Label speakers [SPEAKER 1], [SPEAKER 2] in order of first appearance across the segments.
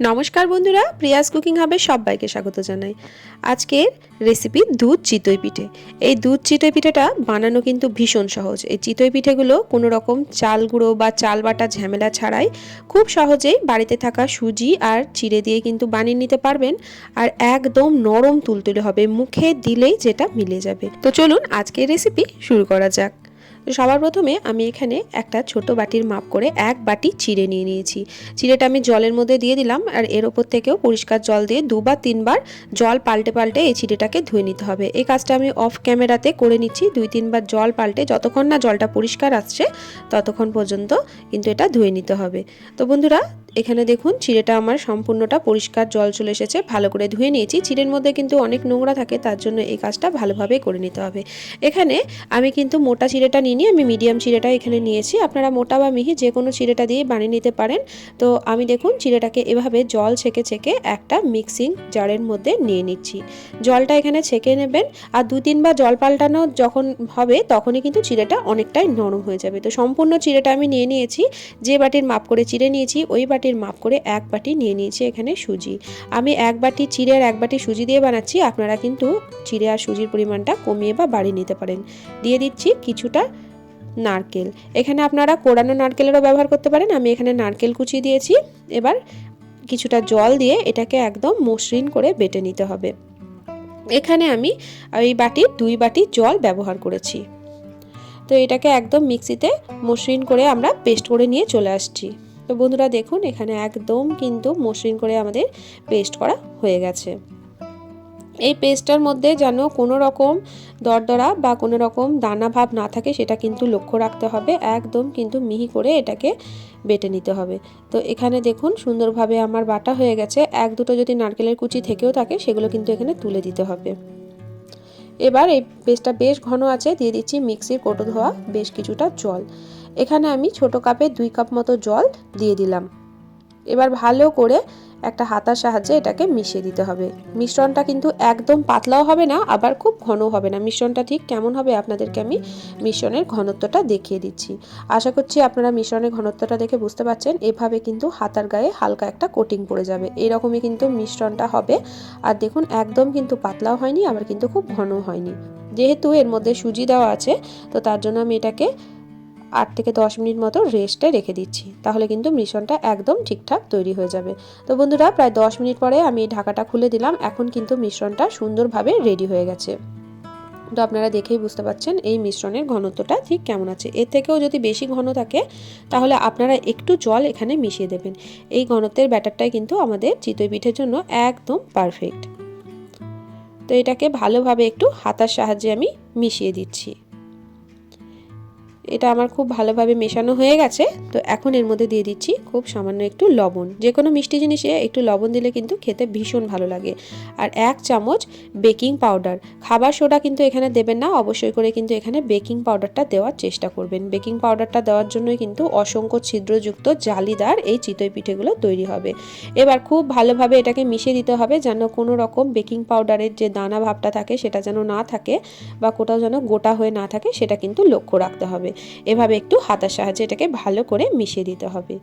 [SPEAKER 1] নমস্কার বন্ধুরা, Prius cooking হাবে সবাইকে স্বাগত জানাই। আজকের রেসিপি দুধ চিতই পিঠে। এই দুধ চিতই পিঠেটা বানানো কিন্তু ভীষণ সহজ। এই চিতই পিঠেগুলো কোনো রকম চাল গুঁড়ো বা চাল বাটা ঝামেলা ছাড়াই খুব সহজেই বাড়িতে থাকা সুজি আর চিড়ে দিয়ে কিন্তু বানিয়ে নিতে পারবেন। আর একদম নরম তুলতুলে হবে, মুখে দিলেই যেটা মিলে যাবে। তো চলুন আজকের রেসিপি শুরু করা যাক। সবার প্রথমে আমি এখানে একটা ছোট বাটির মাপ করে এক বাটি চিড়ে নিয়ে নিয়েছি। চিড়েটা আমি জলের মধ্যে দিয়ে দিলাম আর এর ওপর থেকেও পরিষ্কার জল দিয়ে দুবার তিনবার জল পাল্টে পাল্টে এই চিড়েটাকে ধুয়ে নিতে হবে। এই কাজটা আমি অফ ক্যামেরাতে করে নিচ্ছি, দুই তিনবার জল পাল্টে যতক্ষণ না জলটা পরিষ্কার আসছে ততক্ষণ পর্যন্ত কিন্তু এটা ধুয়ে নিতে হবে। তো বন্ধুরা এখানে দেখুন, চিড়েটা আমার সম্পূর্ণটা পরিষ্কার জল চলে এসেছে, ভালো করে ধুয়ে নিয়েছি। চিড়ের মধ্যে কিন্তু অনেক নোংরা থাকে, তার জন্য এই কাজটা ভালোভাবে করে নিতে হবে। এখানে আমি কিন্তু মোটা চিড়েটা নিয়ে, আমি মিডিয়াম চিড়েটা এখানে নিয়েছি। আপনারা মোটা বা মিহি যে কোনো চিড়েটা দিয়ে বানিয়ে নিতে পারেন। তো আমি দেখুন, চিড়েটাকে এভাবে জল ছেঁকে ছেঁকে একটা মিক্সিং জারের মধ্যে নিয়ে নিচ্ছি। জলটা এখানে ছেঁকে নেবেন, আর দু তিনবার জল পাল্টানো যখন হবে, তখনই কিন্তু চিড়েটা অনেকটাই নরম হয়ে যাবে। তো সম্পূর্ণ চিড়েটা আমি নিয়ে নিয়েছি, যে বাটির মাপ করে চিড়ে নিয়েছি, ওই বাটির মাপ করে এক বাটি নিয়ে নিয়েছি এখানে সুজি। আমি এক বাটি চিড়ে আর এক বাটি সুজি দিয়ে বানাচ্ছি, আপনারা কিন্তু চিড়ে আর সুজির পরিমাণটা কমিয়ে বা বাড়িয়ে নিতে পারেন। দিয়ে দিচ্ছি কিছুটা নারকেল। এখানে আপনারা কোরানো নারকেলেরও ব্যবহার করতে পারেন, আমি এখানে নারকেল কুচি দিয়েছি। এবার কিছুটা জল দিয়ে এটাকে একদম মসৃণ করে বেটে নিতে হবে। এখানে আমি এই বাটির দুই বাটি জল ব্যবহার করেছি। তো এটাকে একদম মিক্সিতে মসৃণ করে আমরা পেস্ট করে নিয়ে চলে আসছি। তো বন্ধুরা দেখুন, এখানে একদম কিন্তু মসৃণ করে আমাদের পেস্ট করা হয়ে গেছে। এই পেস্টটার মধ্যে যেন কোনো রকম দরদরা বা কোনো রকম দানা ভাব না থাকে, সেটা কিন্তু লক্ষ্য রাখতে হবে। একদম কিন্তু মিহি করে এটাকে বেটে নিতে হবে। তো এখানে দেখুন, সুন্দরভাবে আমার বাটা হয়ে গেছে। এক দুটো যদি নারকেলের কুচি থেকেও থাকে, সেগুলো কিন্তু এখানে তুলে দিতে হবে। এবার এই পেস্টটা বেশ ঘন আছে, দিয়ে দিচ্ছি মিক্সির কোটো ধোয়া, বেশ কিছুটা জল। এখানে আমি ছোট কাপে দুই কাপ মতো জল দিয়ে দিলাম। এবার ভালো করে একটা হাতার সাহায্যে এটাকে মিশিয়ে দিতে হবে। মিশ্রণটা কিন্তু একদম পাতলাও হবে না, আবার খুব ঘনও হবে না। মিশ্রণটা ঠিক কেমন হবে আপনাদেরকে আমি মিশ্রণের ঘনত্বটা দেখিয়ে দিচ্ছি। আশা করছি আপনারা মিশ্রণের ঘনত্বটা দেখে বুঝতে পারছেন। এভাবে কিন্তু হাতার গায়ে হালকা একটা কোটিং পড়ে যাবে। এরকমই কিন্তু মিশ্রণটা হবে। আর দেখুন, একদম কিন্তু পাতলাও হয়নি, আবার কিন্তু খুব ঘন হয়নি। যেহেতু এর মধ্যে সুজি দেওয়া আছে, তো তার জন্য আমি এটাকে আট থেকে দশ মিনিট মতো রেস্টে রেখে দিচ্ছি। তাহলে কিন্তু মিশ্রণটা একদম ঠিকঠাক তৈরি হয়ে যাবে। তো বন্ধুরা, প্রায় দশ মিনিট পরে আমি ঢাকাটা খুলে দিলাম। এখন কিন্তু মিশ্রণটা সুন্দরভাবে রেডি হয়ে গেছে। তো আপনারা দেখেই বুঝতে পারছেন এই মিশ্রণের ঘনত্বটা ঠিক কেমন আছে। এর থেকেও যদি বেশি ঘন থাকে, তাহলে আপনারা একটু জল এখানে মিশিয়ে দেবেন। এই ঘনত্বের ব্যাটারটাই কিন্তু আমাদের চিতই পিঠের জন্য একদম পারফেক্ট তো এটাকে ভালোভাবে একটু হাতার সাহায্যে আমি মিশিয়ে দিচ্ছি। এটা আমার খুব ভালোভাবে মেশানো হয়ে গেছে। তো এখন এর মধ্যে দিয়ে দিচ্ছি খুব সামান্য একটু লবণ। যে কোনো মিষ্টি জিনিসে একটু লবণ দিলে কিন্তু খেতে ভীষণ ভালো লাগে। আর এক চামচ বেকিং পাউডার। খাবার সোডা কিন্তু এখানে দেবেন না, অবশ্যই করে কিন্তু এখানে বেকিং পাউডারটা দেওয়ার চেষ্টা করবেন। বেকিং পাউডারটা দেওয়ার জন্যই কিন্তু অসংখ্য ছিদ্রযুক্ত জালিদার এই চিতই পিঠেগুলো তৈরি হবে। এবার খুব ভালোভাবে এটাকে মিশিয়ে দিতে হবে যেন কোনো রকম বেকিং পাউডারের যে দানা ভাবটা থাকে সেটা যেন না থাকে বা কোথাও যেন গোটা হয়ে না থাকে সেটা কিন্তু লক্ষ্য রাখতে হবে। এভাবে একটু হাতার সাহায্যে এটাকে ভালো করে মিশিয়ে দিতে হবে।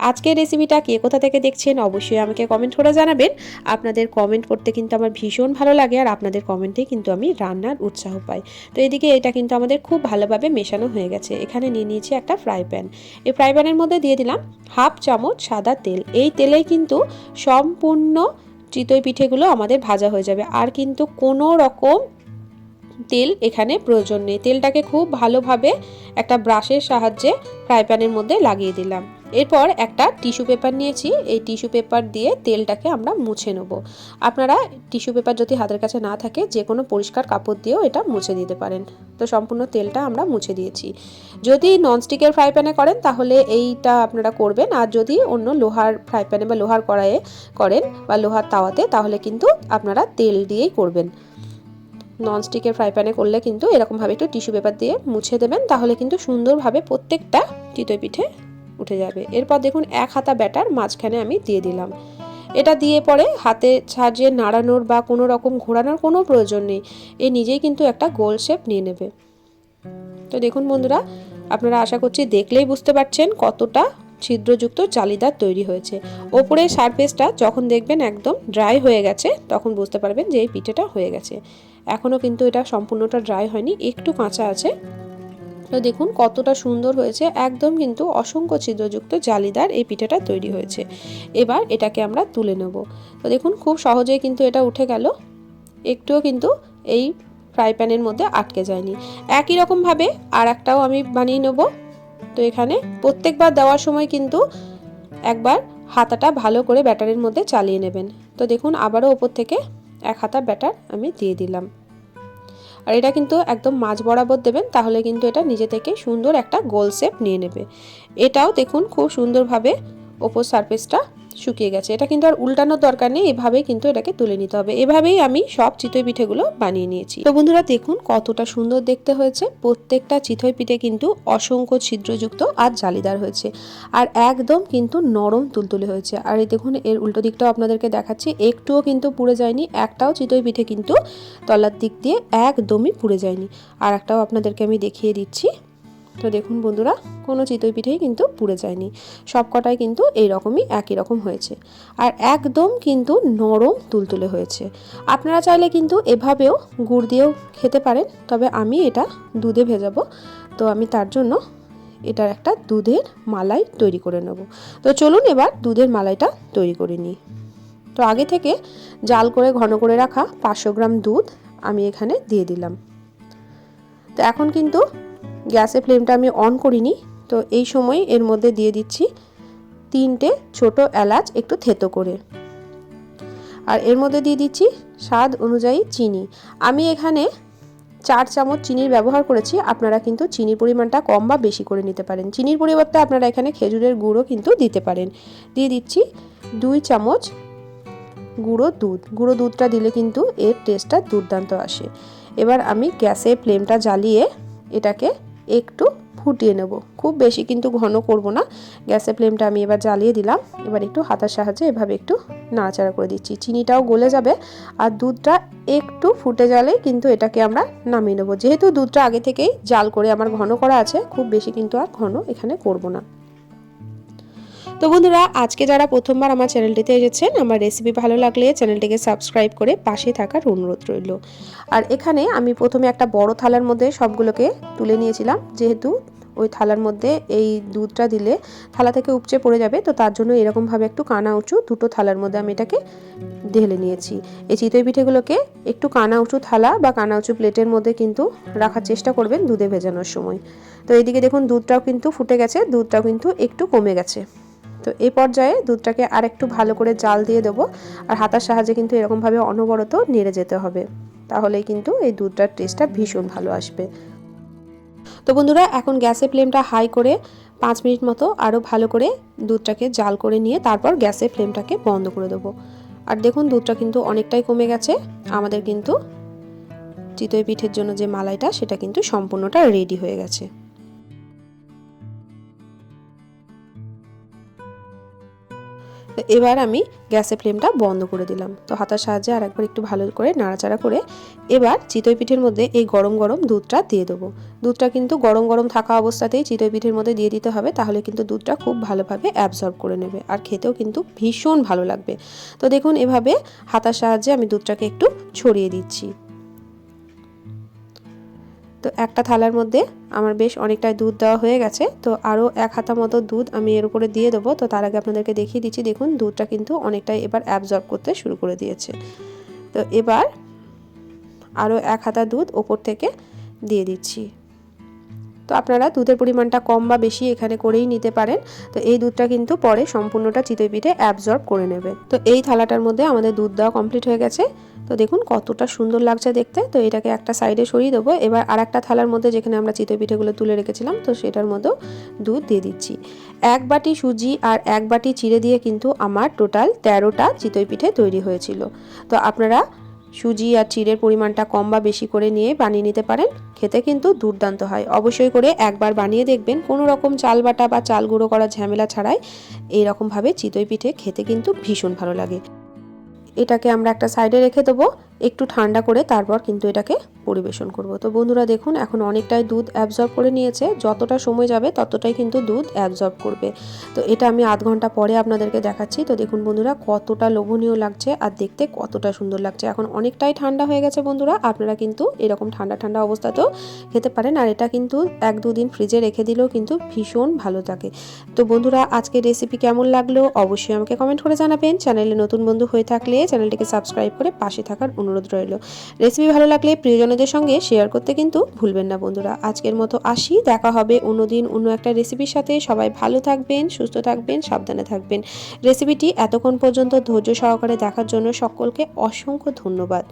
[SPEAKER 1] আজকের রেসিপিটা কে কোথা থেকে দেখছেন অবশ্যই আমাকে কমেন্ট করে জানাবেন। আপনাদের কমেন্ট করতে কিন্তু আমার ভীষণ ভালো লাগে আর আপনাদের কমেন্টেই কিন্তু আমি রান্নার উৎসাহ পাই। তো এদিকে এটা কিন্তু আমাদের খুব ভালোভাবে মেশানো হয়ে গেছে। এখানে নিয়ে নিয়েছি একটা ফ্রাই প্যান এই ফ্রাই প্যানের মধ্যে দিয়ে দিলাম হাফ চামচ সাদা তেল। এই তেলেই কিন্তু সম্পূর্ণ চিতই পিঠেগুলো আমাদের ভাজা হয়ে যাবে। আর কিন্তু কোনো রকম তেল এখানে প্রয়োজন নেই। তেলটাকে খুব ভালোভাবে একটা ব্রাশের সাহায্যে ফ্রাই প্যানের মধ্যে লাগিয়ে দিলাম। এরপর একটা টিস্যু পেপার নিয়েছি। এই টিস্যু পেপার দিয়ে তেলটাকে আমরা মুছে নেব। আপনারা টিস্যু পেপার যদি হাতের কাছে না থাকে, যে কোনো পরিষ্কার কাপড় দিয়েও এটা মুছে দিতে পারেন। তো সম্পূর্ণ তেলটা আমরা মুছে দিয়েছি। যদি ননস্টিকের ফ্রাই প্যানে করেন, তাহলে এইটা আপনারা করবেন। আর যদি অন্য লোহার ফ্রাই প্যানে বা লোহার কড়াইয়ে করেন বা লোহার তাওয়াতে, তাহলে কিন্তু আপনারা তেল দিয়েই করবেন। ননস্টিকের ফ্রাই প্যানে করলে কিন্তু এরকমভাবে একটু টিস্যু পেপার দিয়ে মুছে দেবেন, তাহলে কিন্তু সুন্দরভাবে প্রত্যেকটা চিতই পিঠে উঠে যাবে। এরপর দেখুন, এক হাতা ব্যাটার মাঝখানে আমি দিয়ে দিলাম। এটা দিয়ে পরে হাতে সাজিয়ে নাড়ানোর বা কোনো রকম ঘোরানোর কোনো প্রয়োজন নেই। এ নিজেই কিন্তু একটা গোল শেপ নিয়ে নেবে। তো দেখুন বন্ধুরা, আপনারা আশা করছি দেখলেই বুঝতে পারছেন কতটা ছিদ্রযুক্ত জালিদার তৈরি হয়েছে। ওপরের সারফেসটা যখন দেখবেন একদম ড্রাই হয়ে গেছে, তখন বুঝতে পারবেন যে এই পিঠেটা হয়ে গেছে। এখনও কিন্তু এটা সম্পূর্ণটা ড্রাই হয়নি, একটু কাঁচা আছে। তো দেখুন কতটা সুন্দর হয়েছে, একদম কিন্তু অসংখ্য ছিদ্রযুক্ত জালিদার এই পিঠাটা তৈরি হয়েছে। এবার এটাকে আমরা তুলে নেব। তো দেখুন খুব সহজেই কিন্তু এটা উঠে গেল। একটুও কিন্তু এই ফ্রাই প্যানের মধ্যে আটকে যায়নি। একই রকমভাবে আর একটাও আমি বানিয়ে নেব। তো এখানে প্রত্যেকবার দেওয়ার সময় কিন্তু একবার হাতাটা ভালো করে ব্যাটারের মধ্যে চালিয়ে নেবেন। তো দেখুন আবারও ওপর থেকে এক হাতা ব্যাটার আমি দিয়ে দিলাম। আর এটা কিন্তু একদম মাঝ বরাবর দেবেন, তাহলে কিন্তু এটা নিজে থেকে সুন্দর একটা গোল শেপ নিয়ে নেবে। এটাও দেখুন খুব সুন্দরভাবে ওপর সারফেসটা শুকিয়ে গেছে। এটা কিন্তু আর উল্টানোর দরকার নেই, এভাবেই কিন্তু এটাকে তুলে নিতে হবে। এভাবেই আমি সব চিতই পিঠেগুলো বানিয়ে নিয়েছি। তো বন্ধুরা দেখুন কতটা সুন্দর দেখতে হয়েছে। প্রত্যেকটা চিতই পিঠে কিন্তু অসংখ্য ছিদ্রযুক্ত আর জালিদার হয়েছে। আর একদম কিন্তু নরম তুলতুলে হয়েছে। আর এই দেখুন এর উল্টো দিকটাও আপনাদেরকে দেখাচ্ছি। একটুও কিন্তু পুড়ে যায়নি, একটাও চিতই পিঠে কিন্তু তলার দিক দিয়ে একদমই পুড়ে যায়নি। আর একটাও আপনাদেরকে আমি দেখিয়ে দিচ্ছি। তো দেখুন বন্ধুরা, কোনো চিতই পিঠেই কিন্তু পুড়ে যায়নি। সব কটাই কিন্তু এই রকমই একই রকম হয়েছে। আর একদম কিন্তু নরম তুলতুলে হয়েছে। আপনারা চাইলে কিন্তু এভাবেও গুড় দিয়েও খেতে পারেন, তবে আমি এটা দুধে ভেজাবো। তো আমি তার জন্য এটার একটা দুধের মালাই তৈরি করে নেব। তো চলুন এবার দুধের মালাইটা তৈরি করে নিই। তো আগে থেকে জাল করে, ঘন করে রাখা পাঁচশো গ্রাম দুধ আমি এখানে দিয়ে দিলাম। তো এখন কিন্তু গ্যাসের ফ্লেমটা আমি অন করিনি, তো এই সময় এর মধ্যে দিয়ে দিচ্ছি তিনটে ছোট এলাচ একটু থেতো করে। আর এর মধ্যে দিয়ে দিচ্ছি স্বাদ অনুযায়ী চিনি। আমি এখানে চার চামচ চিনির ব্যবহার করেছি, আপনারা কিন্তু চিনির পরিমাণটা কম বা বেশি করে নিতে পারেন। চিনির পরিবর্তে আপনারা এখানে খেজুরের গুঁড়ো কিন্তু দিতে পারেন। দিয়ে দিচ্ছি দুই চামচ গুঁড়ো দুধ। গুঁড়ো দুধটা দিলে কিন্তু এর টেস্টটা দুর্দান্ত আসে। এবার আমি গ্যাসে ফ্লেমটা জ্বালিয়ে এটাকে একটু ফুটিয়ে নেব। খুব বেশি কিন্তু ঘন করব না। গ্যাসের ফ্লেমটা আমি এবার জ্বালিয়ে দিলাম। এবার একটু হাতার সাহায্যে এভাবে একটু নাড়াচাড়া করে দিচ্ছি। চিনিটাও গলে যাবে আর দুধটা একটু ফুটে গেলে কিন্তু এটাকে আমরা নামিয়ে নেব। যেহেতু দুধটা আগে থেকেই জাল করে আমার ঘন করা আছে, খুব বেশি কিন্তু আর ঘন এখানে করব না। তো বন্ধুরা, আজকে যারা প্রথমবার আমার চ্যানেলটিতে এসেছেন, আমার রেসিপি ভালো লাগলে চ্যানেলটিকে সাবস্ক্রাইব করে পাশে থাকার অনুরোধ রইল। আর এখানে আমি প্রথমে একটা বড় থালার মধ্যে সবগুলোকে তুলে নিয়েছিলাম। যেহেতু ওই থালার মধ্যে এই দুধটা দিলে থালা থেকে উপচে পড়ে যাবে, তো তার জন্য এরকমভাবে একটু কানা উঁচু দুটো থালার মধ্যে আমি এটাকে ঢেলে নিয়েছি। এই চিতই পিঠেগুলোকে একটু কানা উঁচু থালা বা কানা উঁচু প্লেটের মধ্যে কিন্তু রাখার চেষ্টা করবেন দুধে ভেজানোর সময়। তো এইদিকে দেখুন, দুধটাও কিন্তু ফুটে গেছে, দুধটাও কিন্তু একটু কমে গেছে। তো এই পর্যায়ে দুধটাকে আর একটু ভালো করে জাল দিয়ে দেবো আর হাতার সাহায্যে কিন্তু এরকমভাবে অনবরত নেড়ে যেতে হবে। তাহলেই কিন্তু এই দুধটার টেস্টটা ভীষণ ভালো আসবে। তো বন্ধুরা, এখন গ্যাসের ফ্লেমটা হাই করে পাঁচ মিনিট মতো আরও ভালো করে দুধটাকে জাল করে নিয়ে তারপর গ্যাসের ফ্লেমটাকে বন্ধ করে দেবো। আর দেখুন, দুধটা কিন্তু অনেকটাই কমে গেছে। আমাদের কিন্তু চিতই পিঠের জন্য যে মালাইটা, সেটা কিন্তু সম্পূর্ণটা রেডি হয়ে গেছে। তো এবার আমি গ্যাসের ফ্লেমটা বন্ধ করে দিলাম। তো হাতার সাহায্যে আর একবার একটু ভালো করে নাড়াচাড়া করে এবার চিতই পিঠের মধ্যে এই গরম গরম দুধটা দিয়ে দেবো। দুধটা কিন্তু গরম গরম থাকা অবস্থাতেই চিতই পিঠের মধ্যে দিয়ে দিতে হবে, তাহলে কিন্তু দুধটা খুব ভালোভাবে অ্যাবজর্ব করে নেবে আর খেতেও কিন্তু ভীষণ ভালো লাগবে। তো দেখুন এভাবে হাতার সাহায্যে আমি দুধটাকে একটু ছড়িয়ে দিচ্ছি। তো একটা থালার মধ্যে আমার বেশ অনেকটাই দুধ দেওয়া হয়ে গেছে। তো আরও এক হাতা মতো দুধ আমি এর উপরে দিয়ে দেবো। তো তার আগে আপনাদেরকে দেখিয়ে দিচ্ছি, দেখুন দুধটা কিন্তু অনেকটাই এবার অ্যাবজর্ব করতে শুরু করে দিয়েছে। তো এবার আরও এক হাতা দুধ ওপর থেকে দিয়ে দিচ্ছি। তো আপনারা দুধের পরিমাণটা কম বা বেশি এখানে করেই নিতে পারেন। তো এই দুধটা কিন্তু পরে সম্পূর্ণটা চিতই পিঠে অ্যাবজর্ব করে নেবে তো এই থালাটার মধ্যে আমাদের দুধ দেওয়া কমপ্লিট হয়ে গেছে। তো দেখুন কতটা সুন্দর লাগছে দেখতে। তো এটাকে একটা সাইডে সরিয়ে দেবো। এবার আর একটা থালার মধ্যে যেখানে আমরা চিতই পিঠেগুলো তুলে রেখেছিলাম, তো সেটার মধ্যেও দুধ দিয়ে দিচ্ছি। এক বাটি সুজি আর এক বাটি চিড়ে দিয়ে কিন্তু আমার টোটাল তেরোটা চিতই পিঠে তৈরি হয়েছিল। তো আপনারা সুজি আর চিড়ের পরিমাণটা কম বা বেশি করে নিয়ে বানিয়ে নিতে পারেন। খেতে কিন্তু দুর্দান্ত হয়। অবশ্যই করে একবার বানিয়ে দেখবেন। কোনো রকম চাল বাটা বা চাল গুঁড়ো করা ঝামেলা ছাড়াই এইরকমভাবে চিতই পিঠে খেতে কিন্তু ভীষণ ভালো লাগে। এটাকে আমরা একটা সাইডে রেখে দেবো। একটু ঠান্ডা করে তারপর কিন্তু এটাকে পরিবেশন করব। তো বন্ধুরা দেখুন, এখন অনেকটাই দুধ অ্যাবজর্ব করে নিয়েছে। যতটা সময় যাবে ততটাই কিন্তু দুধ অ্যাবজর্ব করবে। তো এটা আমি আধ ঘণ্টা পরে আপনাদেরকে দেখাচ্ছি। তো দেখুন বন্ধুরা, কতটা লোভনীয় লাগছে আর দেখতে কতটা সুন্দর লাগছে। এখন অনেকটাই ঠান্ডা হয়ে গেছে বন্ধুরা, আপনারা কিন্তু এরকম ঠান্ডা ঠান্ডা অবস্থাতেও খেতে পারেন। আর এটা কিন্তু এক দুদিন ফ্রিজে রেখে দিলেও কিন্তু ভীষণ ভালো থাকে। তো বন্ধুরা আজকে রেসিপি কেমন লাগল? অবশ্যই আমাকে কমেন্ট করে জানাবেন। চ্যানেলে নতুন বন্ধু হয়ে থাকলে চ্যানেলটিকে সাবস্ক্রাইব করে পাশে থাকার অনুরোধ রইল। রেসিপি ভালো লাগলে প্রিয়জনদের সঙ্গে শেয়ার করতে কিন্তু ভুলবেন না বন্ধুরা। আজকের মতো আসি, দেখা হবে অন্যদিন অন্য একটা রেসিপির সাথে। সবাই ভালো থাকবেন, সুস্থ থাকবেন, সাবধানে থাকবেন। রেসিপিটি এতক্ষণ পর্যন্ত ধৈর্য সহকারে দেখার জন্য সকলকে অসংখ্য ধন্যবাদ।